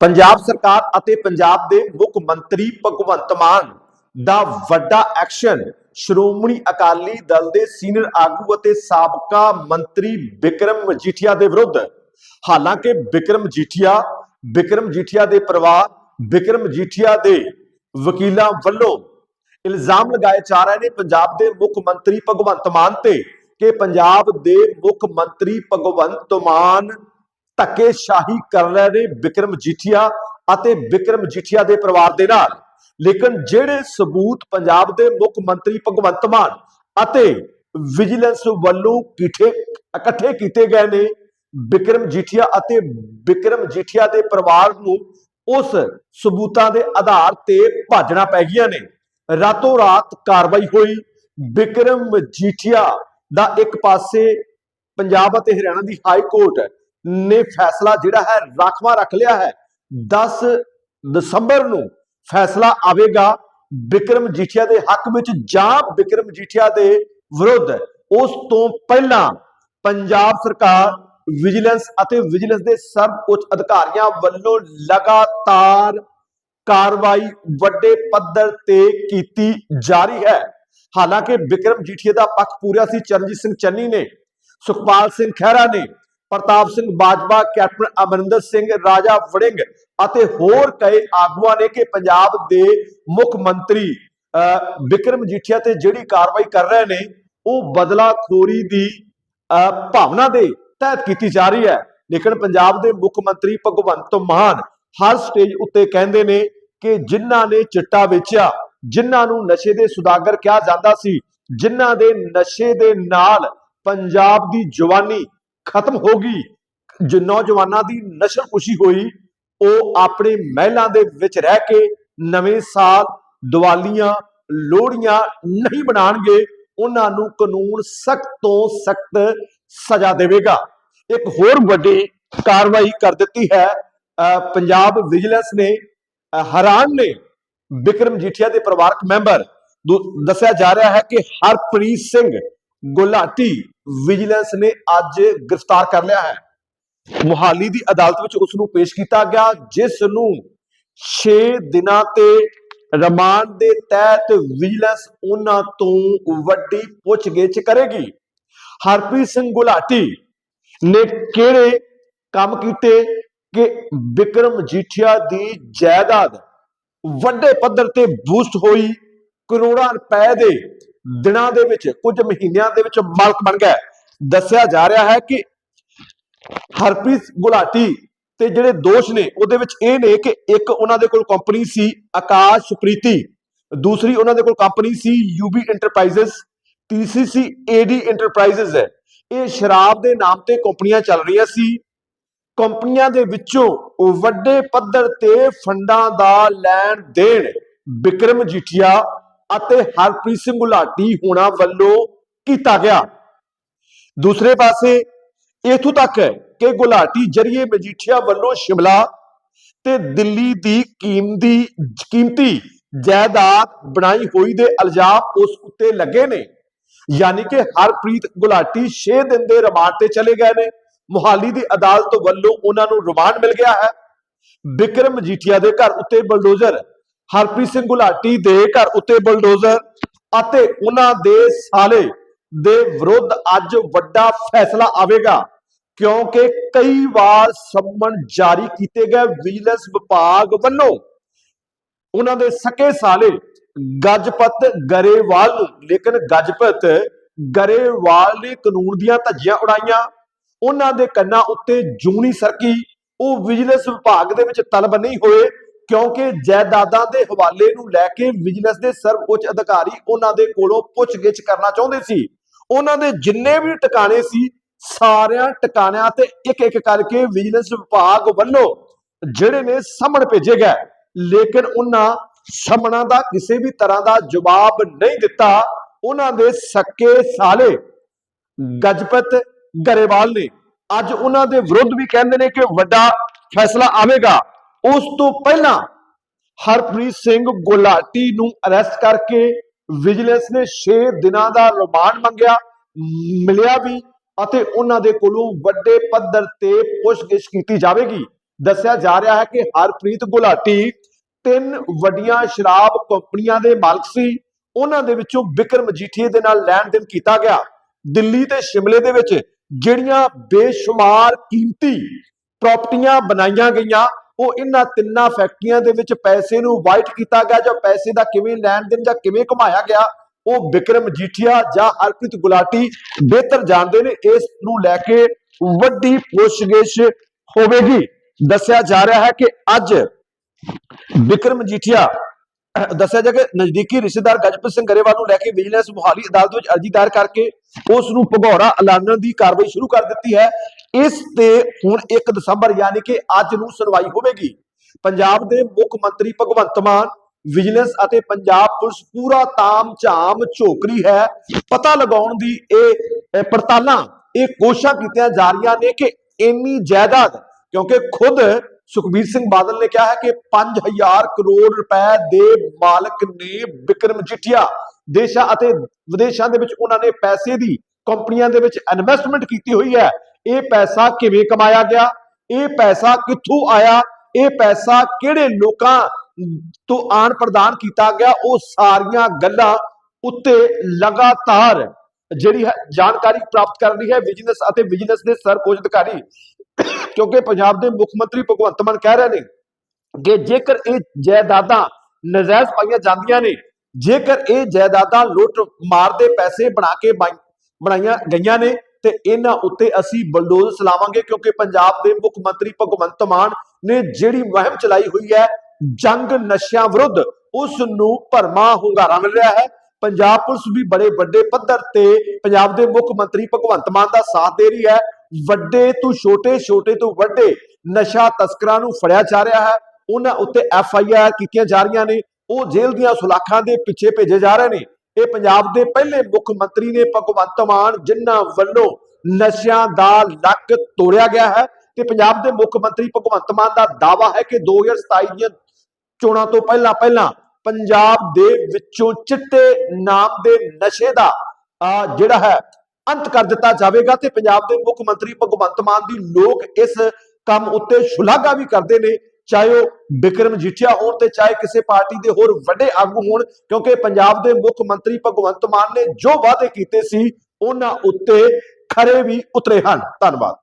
ਪੰਜਾਬ ਸਰਕਾਰ ਅਤੇ ਪੰਜਾਬ ਦੇ ਮੁੱਖ ਮੰਤਰੀ ਭਗਵੰਤ ਮਾਨ ਦਾ ਵੱਡਾ ਐਕਸ਼ਨ। ਸ਼੍ਰੋਮਣੀ ਅਕਾਲੀ ਦਲ ਦੇ ਸੀਨੀਅਰ ਆਗੂ ਅਤੇ ਸਾਬਕਾ ਮੰਤਰੀ ਵਿਕਰਮ ਮਜੀਠੀਆ ਦੇ ਵਿਰੁੱਧ। ਹਾਲਾਂਕਿ ਵਿਕਰਮ ਮਜੀਠੀਆ ਵਿਕਰਮ ਮਜੀਠੀਆ ਦੇ ਪਰਿਵਾਰ ਵਿਕਰਮ ਮਜੀਠੀਆ ਦੇ ਵਕੀਲਾਂ ਵੱਲੋਂ ਇਲਜ਼ਾਮ ਲਗਾਏ ਜਾ ਰਹੇ ਨੇ ਪੰਜਾਬ ਦੇ ਮੁੱਖ ਮੰਤਰੀ ਭਗਵੰਤ ਮਾਨ ਤੇ ਕਿ ਪੰਜਾਬ ਦੇ ਮੁੱਖ ਮੰਤਰੀ ਭਗਵੰਤ ਮਾਨ ਧੱਕੇਸ਼ਾਹੀ ਕਰ ਰਹੇ ਨੇ ਵਿਕਰਮ ਜੀਠੀਆ ਅਤੇ ਵਿਕਰਮ ਜੀਠੀਆ ਦੇ ਪਰਿਵਾਰ ਦੇ ਨਾਲ। ਲੇਕਿਨ ਜਿਹੜੇ ਸਬੂਤ ਪੰਜਾਬ ਦੇ ਮੁੱਖ ਮੰਤਰੀ ਭਗਵੰਤ ਮਾਨ ਅਤੇ ਵਿਜੀਲੈਂਸ ਵੱਲੋਂ ਕਿਠੇ ਇਕੱਠੇ ਕੀਤੇ ਗਏ ਨੇ ਵਿਕਰਮ ਜੀਠੀਆ ਅਤੇ ਵਿਕਰਮ ਜੀਠੀਆ ਦੇ ਪਰਿਵਾਰ ਨੂੰ ਉਸ ਸਬੂਤਾਂ ਦੇ ਆਧਾਰ ਤੇ ਭਾਜਣਾ ਪੈ ਗਈਆਂ ਨੇ। ਰਾਤੋਂ ਰਾਤ ਕਾਰਵਾਈ ਹੋਈ। ਵਿਕਰਮ ਜੀਠੀਆ ਦਾ ਇੱਕ ਪਾਸੇ ਪੰਜਾਬ ਅਤੇ ਹਰਿਆਣਾ ਦੀ ਹਾਈ ਕੋਰਟ ਨੇ ਫੈਸਲਾ ਜਿਹੜਾ ਹੈ ਰਾਖਵਾ ਰੱਖ ਲਿਆ ਹੈ। 10 ਦਸੰਬਰ ਨੂੰ ਫੈਸਲਾ ਆਵੇਗਾ ਵਿਕਰਮ ਜੀਠੀਆ ਦੇ ਹੱਕ ਵਿੱਚ ਜਾਂ ਵਿਕਰਮ ਜੀਠੀਆ ਦੇ ਵਿਰੁੱਧ। ਉਸ ਤੋਂ ਪਹਿਲਾਂ ਪੰਜਾਬ ਸਰਕਾਰ ਵਿਜੀਲੈਂਸ ਅਤੇ ਵਿਜੀਲੈਂਸ ਦੇ ਸਰਵ ਉੱਚ ਅਧਿਕਾਰੀਆਂ ਵੱਲੋਂ ਲਗਾਤਾਰ ਕਾਰਵਾਈ ਵੱਡੇ ਪੱਧਰ ਤੇ ਕੀਤੀ ਜਾ ਰਹੀ ਹੈ। ਹਾਲਾਂਕਿ ਵਿਕਰਮ ਜੀਠੀਆ ਦਾ ਪੱਖ ਪੂਰਾ ਸੀ। ਚਰਨਜੀਤ ਸਿੰਘ ਚੰਨੀ ਨੇ, ਸੁਖਪਾਲ ਸਿੰਘ ਖਹਿਰਾ ਨੇ ਪ੍ਰਤਾਪ ਸਿੰਘ ਬਾਜਵਾ ਕੈਪਟਨ ਅਮਰਿੰਦਰ ਸਿੰਘ ਰਾਜਾ ਵੜਿੰਗ ਅਤੇ ਹੋਰ ਕਈ ਆਗੂਆਂ ਨੇ ਕਿ ਪੰਜਾਬ ਦੇ ਮੁੱਖ ਮੰਤਰੀ ਅਹ, ਵਿਕਰਮ ਜੀਠੀਆ ਤੇ ਜਿਹੜੀ ਕਾਰਵਾਈ ਕਰ ਰਹੇ ਨੇ ਉਹ ਬਦਲਾਖੋਰੀ ਦੀ ਭਾਵਨਾ ਦੇ ਤਹਿਤ ਕੀਤੀ ਜਾ ਰਹੀ ਹੈ। ਲੇਕਿਨ ਪੰਜਾਬ ਦੇ ਮੁੱਖ ਮੰਤਰੀ ਭਗਵੰਤ ਮਾਨ ਹਰ ਸਟੇਜ ਉੱਤੇ ਕਹਿੰਦੇ ਨੇ ਕਿ ਜਿਨ੍ਹਾਂ ਨੇ ਚਿੱਟਾ ਵੇਚਿਆ ਜਿਨ੍ਹਾਂ ਨੂੰ ਨਸ਼ੇ ਦੇ ਸੁਦਾਗਰ ਕਿਹਾ ਜਾਂਦਾ ਸੀ ਜਿਨ੍ਹਾਂ ਦੇ ਨਸ਼ੇ ਦੇ ਨਾਲ ਪੰਜਾਬ ਦੀ ਜਵਾਨੀ ਖਤਮ ਹੋ ਗਈ। ਜੋ ਨੌਜਵਾਨਾਂ ਦੀ ਨਸ਼ਲ ਖੁਸ਼ੀ ਹੋਈ, ਉਹ ਆਪਣੇ ਮਹਿਲਾਂ ਦੇ ਵਿੱਚ ਰਹਿ ਕੇ ਨਵੇਂ ਸਾਲ ਦੀਵਾਲੀਆਂ, ਲੋਹੜੀਆਂ ਨਹੀਂ ਬਣਾਣਗੇ ਉਹਨਾਂ ਨੂੰ ਕਾਨੂੰਨ ਸਖਤ ਤੋਂ ਸਖਤ ਸਜ਼ਾ ਦੇਵੇਗਾ। ਇੱਕ ਹੋਰ ਵੱਡੀ ਕਾਰਵਾਈ ਕਰ ਦਿੱਤੀ ਹੈ ਅਹ ਪੰਜਾਬ ਵਿਜੀਲੈਂਸ ਨੇ ਹੈਰਾਨ ਨੇ ਵਿਕਰਮ ਜੀਠੀਆ ਦੇ ਪਰਿਵਾਰਕ ਮੈਂਬਰ। ਦੂ- ਦੱਸਿਆ ਜਾ ਰਿਹਾ ਹੈ ਕਿ ਹਰਪ੍ਰੀਤ ਸਿੰਘ ਗੁਲਾਟੀ ਵਿਜੀਲੈਂਸ ਨੇ ਅੱਜ ਗ੍ਰਿਫਤਾਰ ਕਰ ਲਿਆ ਹੈ। ਮੁਹਾਲੀ ਦੀ ਅਦਾਲਤ ਵਿੱਚ ਉਸ ਨੂੰ ਪੇਸ਼ ਕੀਤਾ ਗਿਆ, ਜਿਸ ਨੂੰ 6 ਦਿਨਾਂ ਤੇ ਰਿਮਾਂਡ ਦੇ ਤਹਿਤ ਵਿਜੀਲੈਂਸ ਉਹਨਾਂ ਤੋਂ ਵੱਡੀ ਪੁੱਛਗਿੱਛ ਕਰੇਗੀ। ਹਰਪ੍ਰੀਤ ਸਿੰਘ ਗੁਲਾਟੀ ਨੇ ਕਿਹੜੇ ਕੰਮ ਕੀਤੇ ਕਿ ਵਿਕਰਮ ਜੀਠੀਆ ਦੀ ਜਾਇਦਾਦ ਵੱਡੇ ਪੱਧਰ ਤੇ ਬੂਸਟ ਹੋਈ, ਕਰੋੜਾਂ ਰੁਪਏ ਦੇ ਦਿਨਾਂ ਦੇ ਵਿੱਚ, ਕੁਝ ਮਹੀਨਿਆਂ ਦੇ ਵਿੱਚ ਮਾਲਕ ਬਣ ਗਿਆ ਦੱਸਿਆ ਜਾ ਰਿਹਾ ਹੈ ਕਿ ਹਰਪ੍ਰੀਤ ਗੁਲਾਟੀ ਤੇ ਜਿਹੜੇ ਦੋਸ਼ ਨੇ, ਉਹਦੇ ਵਿੱਚ ਇਹ ਨੇ ਕਿ ਇੱਕ ਉਹਨਾਂ ਦੇ ਕੋਲ ਕੰਪਨੀ ਸੀ ਆਕਾਸ਼ ਪ੍ਰੀਤੀ ਦੂਸਰੀ ਉਹਨਾਂ ਦੇ ਕੋਲ ਕੰਪਨੀ ਸੀ ਯੂਬੀ ਇੰਟਰਪ੍ਰਾਈਜ਼ਸ, ਤੀਸਰੀ ਸੀ ਏਡੀ ਇੰਟਰਪ੍ਰਾਈਜ਼ਸ ਹੈ। ਇਹ ਸ਼ਰਾਬ ਦੇ ਨਾਮ ਤੇ ਕੰਪਨੀਆਂ ਚੱਲ ਰਹੀਆਂ ਸੀ। ਕੰਪਨੀਆਂ ਦੇ ਵਿੱਚੋਂ ਵੱਡੇ ਪੱਧਰ ਤੇ ਫੰਡਾਂ ਦਾ ਲੈਣ ਦੇਣ ਬਿਕਰਮ ਜੀਠੀਆ ਅਤੇ ਹਰਪ੍ਰੀਤ ਸਿੰਘ ਗੁਲਾਟੀ ਹੋਣਾ ਵੱਲੋਂ ਕੀਤਾ ਗਿਆ। ਦੂਸਰੇ ਪਾਸੇ ਇਥੋਂ ਤੱਕ ਹੈ ਕਿ ਗੁਲਾਟੀ ਜਰੀਏ ਮਜੀਠੀਆ ਵੱਲੋਂ ਸ਼ਿਮਲਾ ਤੇ ਦਿੱਲੀ ਦੀ ਕੀਮਤੀ ਕੀਮਤੀ ਜਾਇਦਾਦ ਬਣਾਈ ਹੋਈ ਦੇ ਇਲਜ਼ਾਮ ਉਸ ਉੱਤੇ ਲੱਗੇ ਨੇ। ਯਾਨੀ ਕਿ ਹਰਪ੍ਰੀਤ ਗੁਲਾਟੀ 6 ਦਿਨ ਦੇ ਰਿਮਾਂਡ ਤੇ ਚਲੇ ਗਏ ਨੇ। ਮੁਹਾਲੀ ਦੀ ਅਦਾਲਤ ਵੱਲੋਂ ਉਹਨਾਂ ਨੂੰ ਰਿਮਾਂਡ ਮਿਲ ਗਿਆ ਹੈ। ਬਿਕਰਮ ਮਜੀਠੀਆ ਦੇ ਘਰ ਉੱਤੇ ਬਲਡੋਜ਼ਰ ਹਰਪ੍ਰੀਤ ਸਿੰਘ ਗੁਲਾਟੀ ਦੇ ਘਰ ਉੱਤੇ ਬਲਡੋਜ਼ਰ ਅਤੇ ਉਹਨਾਂ ਦੇ ਸਾਲੇ ਦੇ ਵਿਰੁੱਧ ਅੱਜ ਵੱਡਾ ਫੈਸਲਾ ਆਵੇਗਾ, ਕਿਉਂਕਿ ਕਈ ਵਾਰ ਸੰਮਨ ਜਾਰੀ ਕੀਤੇ ਗਏ ਵਿਜੀਲੈਂਸ ਵਿਭਾਗ ਵੱਲੋਂ ਉਹਨਾਂ ਦੇ ਸਕੇ ਸਾਲੇ ਗਜਪਤ ਗਰੇਵਾਲ ਨੂੰ, ਲੇਕਿਨ ਗਜਪਤ ਗਰੇਵਾਲ ਨੇ ਕਾਨੂੰਨ ਦੀਆਂ ਧੱਜੀਆਂ ਉਡਾਈਆਂ, ਉਹਨਾਂ ਦੇ ਕੰਨਾਂ ਉੱਤੇ ਜੂਨੀ ਸਰਕੀ, ਉਹ ਵਿਜੀਲੈਂਸ ਵਿਭਾਗ ਦੇ ਵਿੱਚ ਤਲਬ ਨਹੀਂ ਹੋਏ ਕਿਉਂਕਿ ਜਾਇਦਾਦਾਂ ਦੇ ਹਵਾਲੇ ਨੂੰ ਲੈ ਕੇ ਵਿਜੀਲੈਂਸ ਦੇ ਸਰਵਉੱਚ ਅਧਿਕਾਰੀ ਉਹਨਾਂ ਦੇ ਕੋਲੋਂ ਪੁੱਛਗਿੱਛ ਕਰਨਾ ਚਾਹੁੰਦੇ ਸੀ। ਉਹਨਾਂ ਦੇ ਜਿੰਨੇ ਵੀ ਟਿਕਾਣੇ ਸੀ, ਸਾਰਿਆਂ ਟਿਕਾਣਿਆਂ ਤੇ ਇੱਕ ਇੱਕ ਕਰਕੇ ਵਿਜੀਲੈਂਸ ਵਿਭਾਗ ਵੱਲੋਂ ਜਿਹੜੇ ਨੇ ਸਾਹਮਣ ਭੇਜੇ ਗਏ। ਲੇਕਿਨ ਉਹਨਾਂ ਸਾਹਮਣਾ ਦਾ ਕਿਸੇ ਵੀ ਤਰ੍ਹਾਂ ਦਾ ਜਵਾਬ ਨਹੀਂ ਦਿੱਤਾ। ਉਹਨਾਂ ਦੇ ਸੱਕੇ ਸਾਲੇ ਗਜਪਤ ਗਰੇਵਾਲ ਨੇ ਅੱਜ ਉਹਨਾਂ ਦੇ ਵਿਰੁੱਧ ਵੀ ਕਹਿੰਦੇ ਨੇ ਕਿ ਵੱਡਾ ਫੈਸਲਾ ਆਵੇਗਾ। ਉਸ ਤੋਂ ਪਹਿਲਾਂ ਹਰਪ੍ਰੀਤ ਸਿੰਘ ਗੁਲਾਟੀ ਨੂੰ ਅਰੈਸਟ ਕਰਕੇ ਵਿਜੀਲੈਂਸ ਨੇ 6 ਦਿਨਾਂ ਦਾ ਰਿਮਾਂਡ ਮੰਗਿਆ, ਮਿਲਿਆ ਵੀ ਅਤੇ ਉਹਨਾਂ ਦੇ ਕੋਲੋਂ ਵੱਡੇ ਪੱਧਰ ਤੇ ਪੁੱਛਗਿੱਛ ਕੀਤੀ ਜਾਵੇਗੀ। ਦੱਸਿਆ ਜਾ ਰਿਹਾ ਹੈ ਕਿ ਹਰਪ੍ਰੀਤ ਗੁਲਾਟੀ ਤਿੰਨ ਵੱਡੀਆਂ ਸ਼ਰਾਬ ਕੰਪਨੀਆਂ ਦੇ ਮਾਲਕ ਸੀ। ਉਹਨਾਂ ਦੇ ਵਿੱਚੋਂ ਵਿਕਰਮ ਮਜੀਠੀਏ ਦੇ ਨਾਲ ਲੈਣ ਦੇਣ ਕੀਤਾ ਗਿਆ। ਦਿੱਲੀ ਤੇ ਸ਼ਿਮਲੇ ਦੇ ਵਿੱਚ ਜਿਹੜੀਆਂ ਬੇਸ਼ੁਮਾਰ ਕੀਮਤੀ ਪ੍ਰਾਪਰਟੀਆਂ ਬਣਾਈਆਂ ਗਈਆਂ ਉਹ ਇਹਨਾਂ ਤਿੰਨਾਂ ਫੈਕਟਰੀਆਂ ਦੇ ਵਿੱਚ ਪੈਸੇ ਨੂੰ ਵਾਈਟ ਕੀਤਾ ਗਿਆ, ਜਾਂ ਪੈਸੇ ਦਾ ਕਿਵੇਂ ਲੈਣ ਦੇਣ ਜਾਂ ਕਿਵੇਂ ਕਮਾਇਆ ਗਿਆ, ਉਹ ਵਿਕਰਮ ਜੀਠੀਆ ਜਾਂ ਹਰਪ੍ਰੀਤ ਗੁਲਾਟੀ ਬਿਹਤਰ ਜਾਣਦੇ ਨੇ, ਇਸ ਨੂੰ ਲੈ ਕੇ ਵੱਡੀ ਪੁੱਛਗਿੱਛ ਹੋਵੇਗੀ। ਦੱਸਿਆ ਜਾ ਰਿਹਾ ਹੈ ਕਿ ਅੱਜ ਵਿਕਰਮ ਜੀਠੀਆ ਦੱਸਿਆ ਜਾ ਕਿ ਨਜ਼ਦੀਕੀ ਰਿਸ਼ਤੇਦਾਰ ਗਜਪਤ ਸਿੰਘ ਗਰੇਵਾਲ ਨੂੰ ਲੈ ਕੇ ਵਿਜੀਲੈਂਸ ਮੁਹਾਲੀ ਅਦਾਲਤ ਵਿੱਚ ਅਰਜ਼ੀ ਦਾਇਰ ਕਰਕੇ ਉਸ ਨੂੰ ਭਗੌੜਾ ਐਲਾਨਣ ਦੀ ਕਾਰਵਾਈ ਸ਼ੁਰੂ ਕਰ ਦਿੱਤੀ ਹੈ। ਇਸ ਤੇ ਹੁਣ 1 ਦਸੰਬਰ ਯਾਨੀ ਕਿ ਅੱਜ ਨੂੰ ਸੁਣਵਾਈ ਹੋਵੇਗੀ। ਪੰਜਾਬ ਦੇ ਮੁੱਖ ਮੰਤਰੀ ਭਗਵੰਤ ਮਾਨ, ਵਿਜੀਲੈਂਸ ਅਤੇ ਪੰਜਾਬ ਪੁਲਿਸ ਪੂਰਾ ਤਾਮ ਝਾਮ ਝੋਕਰੀ ਹੈ। ਪਤਾ ਲਗਾਉਣ ਦੀ ਇਹ ਪੜਤਾਲਾਂ, ਇਹ ਕੋਸ਼ਿਸ਼ਾਂ ਕੀਤੀਆਂ ਜਾ ਰਹੀਆਂ ਨੇ ਕਿ ਇੰਨੀ ਜਾਇਦਾਦ, ਕਿਉਂਕਿ ਖੁਦ ਸੁਖਬੀਰ ਸਿੰਘ ਬਾਦਲ ਨੇ ਕਿਹਾ ਹੈ ਕਿ 5000 ਕਰੋੜ ਰੁਪਏ ਦੇ ਮਾਲਕ ਨੇ ਵਿਕਰਮ ਜਿੱਠਿਆ ਦੇਸ਼ਾਂ ਅਤੇ ਵਿਦੇਸ਼ਾਂ ਦੇ ਵਿੱਚ ਉਹਨਾਂ ਨੇ ਪੈਸੇ ਦੀ, ਕੰਪਨੀਆਂ ਦੇ ਵਿੱਚ ਇਨਵੈਸਟਮੈਂਟ ਕੀਤੀ ਹੋਈ ਹੈ। ਇਹ ਪੈਸਾ ਕਿਵੇਂ ਕਮਾਇਆ ਗਿਆ? ਇਹ ਪੈਸਾ ਕਿੱਥੋਂ ਆਇਆ? ਇਹ ਪੈਸਾ ਕਿਹੜੇ ਲੋਕਾਂ ਤੋਂ ਆਣ ਪ੍ਰਦਾਨ ਕੀਤਾ ਗਿਆ? ਉਹ ਸਾਰੀਆਂ ਗੱਲਾਂ ਉੱਤੇ ਲਗਾਤਾਰ ਜਿਹੜੀ ਹੈ ਜਾਣਕਾਰੀ ਪ੍ਰਾਪਤ ਕਰ ਰਹੀ ਹੈ। ਬਿਜਨਸ ਅਤੇ ਵਿਜੀਲੈਂਸ ਦੇ ਸਰਪੋਜ ਅਧਿਕਾਰੀ ਕਿਉਂਕਿ ਪੰਜਾਬ ਦੇ ਮੁੱਖ ਮੰਤਰੀ ਭਗਵੰਤ ਮਾਨ ਕਹਿ ਰਹੇ ਨੇ ਕਿ ਜੇਕਰ ਇਹ ਜਾਇਦਾਦਾਂ ਨਜਾਇਜ਼ ਪਾਈਆਂ ਜਾਂਦੀਆਂ ਨੇ, ਜੇਕਰ ਇਹ ਜਾਇਦਾਦਾਂ ਲੁੱਟ ਮਾਰ ਦੇ ਪੈਸੇ ਬਣਾ ਕੇ ਬਣਾਈਆਂ ਗਈਆਂ ਨੇ, ਤੇ ਇਹਨਾਂ ਉੱਤੇ ਅਸੀਂ ਬਲਡੋਜ਼ ਚਲਾਵਾਂਗੇ ਕਿਉਂਕਿ ਪੰਜਾਬ ਦੇ ਮੁੱਖ ਮੰਤਰੀ ਭਗਵੰਤ ਮਾਨ ਨੇ ਜਿਹੜੀ ਮੁਹਿੰਮ ਚਲਾਈ ਹੋਈ ਹੈ, ਜੰਗ ਨਸ਼ਿਆਂ ਵਿਰੁੱਧ ਉਸ ਨੂੰ ਭਰਮਾ ਹੁੰਗਾਰਾ ਮਿਲ ਰਿਹਾ ਹੈ। ਪੰਜਾਬ ਪੁਲਿਸ ਵੀ ਬੜੇ ਵੱਡੇ ਪੱਧਰ ਤੇ ਪੰਜਾਬ ਦੇ ਮੁੱਖ ਮੰਤਰੀ ਭਗਵੰਤ ਮਾਨ ਦਾ ਸਾਥ ਦੇ ਰਹੀ ਹੈ। ਵੱਡੇ ਤੋਂ ਛੋਟੇ ਛੋਟੇ ਤੋਂ ਵੱਡੇ ਨਸ਼ਾ ਤਸਕਰਾਂ ਨੂੰ ਫੜਿਆ ਜਾ ਰਿਹਾ ਹੈ। ਉਹਨਾਂ ਉੱਤੇ ਐਫ ਆਈ ਆਰ ਕੀਤੀਆਂ ਜਾ ਰਹੀਆਂ ਨੇ। ਉਹ ਜੇਲ੍ਹ ਦੀਆਂ ਸੁਲਾਖਾਂ ਦੇ ਪਿੱਛੇ ਭੇਜੇ ਜਾ ਰਹੇ ਨੇ। ਇਹ ਪੰਜਾਬ ਦੇ ਪਹਿਲੇ ਮੁੱਖ ਮੰਤਰੀ ਨੇ ਭਗਵੰਤ ਮਾਨ ਜਿਨ੍ਹਾਂ ਵੱਲੋਂ ਨਸ਼ਿਆਂ ਦਾ ਲੱਕ ਤੋੜਿਆ ਗਿਆ ਹੈ ਤੇ ਪੰਜਾਬ ਦੇ ਮੁੱਖ ਮੰਤਰੀ ਭਗਵੰਤ ਮਾਨ ਦਾ ਦਾਵਾ ਹੈ ਕਿ 2027 ਦੀਆਂ ਚੋਣਾਂ ਤੋਂ ਪਹਿਲਾਂ ਪਹਿਲਾਂ ਪੰਜਾਬ ਦੇ ਵਿੱਚੋਂ ਚਿੱਟੇ ਨਾਮ ਦੇ ਨਸ਼ੇ ਦਾ ਅਹ, ਜਿਹੜਾ ਹੈ ਅੰਤ ਕਰ ਦਿੱਤਾ ਜਾਵੇਗਾ ਤੇ ਪੰਜਾਬ ਦੇ ਮੁੱਖ ਮੰਤਰੀ ਭਗਵੰਤ ਮਾਨ ਦੀ ਲੋਕ ਇਸ ਕੰਮ ਉੱਤੇ ਸ਼ੁਲਾਘਾ ਵੀ ਕਰਦੇ ਨੇ, ਚਾਹੇ ਉਹ ਬਿਕਰਮ ਜੀਠਿਆ ਹੋਣ ਤੇ ਚਾਹੇ ਕਿਸੇ ਪਾਰਟੀ ਦੇ ਹੋਰ ਵੱਡੇ ਆਗੂ ਹੋਣ, ਕਿਉਂਕਿ ਪੰਜਾਬ ਦੇ ਮੁੱਖ ਮੰਤਰੀ ਭਗਵੰਤ ਮਾਨ ਨੇ ਜੋ ਵਾਅਦੇ ਕੀਤੇ ਸੀ, ਉਹਨਾਂ ਉੱਤੇ ਖਰੇ ਵੀ ਉਤਰੇ ਹਨ। ਧੰਨਵਾਦ।